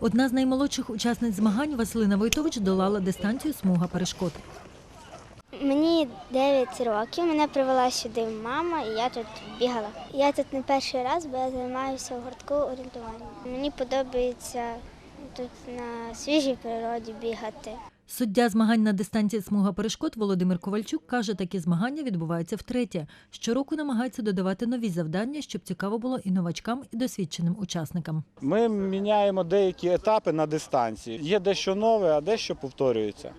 Одна з наймолодших учасниць змагань Василина Войтович долала дистанцію смуга перешкод. Мені 9 років. Мене привела сюди мама, і я тут бігала. Я тут не перший раз, бо я займаюся в гуртку орієнтування. Мені подобається тут на свіжій природі бігати. Суддя змагань на дистанції смуга перешкод Володимир Ковальчук каже, такі змагання відбуваються втретє. Щороку намагається додавати нові завдання, щоб цікаво було і новачкам, і досвідченим учасникам. Ми міняємо деякі етапи на дистанції. Є дещо нове, а дещо повторюється.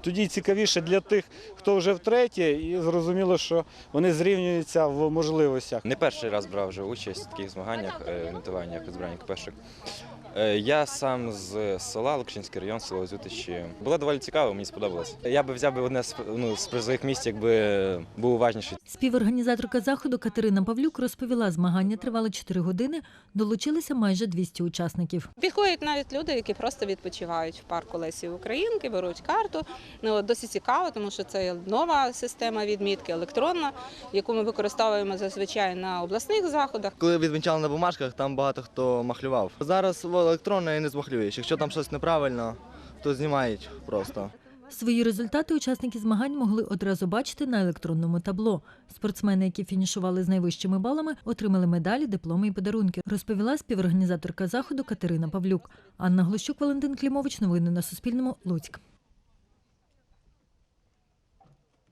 Тоді цікавіше для тих, хто вже втретє, і зрозуміло, що вони зрівнюються в можливостях. Не перший раз брав вже участь в таких змаганнях, е, орієнтуваннях, збирання кпешок. Е, Я сам з села Лукшинський район, село Озютичі. Було доволі цікаво, мені сподобалось. Я би взяв би одне з ну, з призових місць, якби був уважніший. Співорганізаторка заходу Катерина Павлюк розповіла, змагання тривали 4 години, долучилися майже 200 учасників. Підходять навіть люди, які просто відпочивають в парку Лесі Українки, беруть карту. Ну, досить цікаво, тому що це нова система відмітки, електронна, яку ми використовуємо зазвичай на обласних заходах. Коли відмічали на бумажках, там багато хто махлював. Зараз в електронно і не змахлюєш. Якщо там щось неправильно, то знімають просто. Свої результати учасники змагань могли одразу бачити на електронному табло. Спортсмени, які фінішували з найвищими балами, отримали медалі, дипломи і подарунки, розповіла співорганізаторка заходу Катерина Павлюк. Анна Глущук, Валентин Клімович. Новини на Суспільному. Луцьк.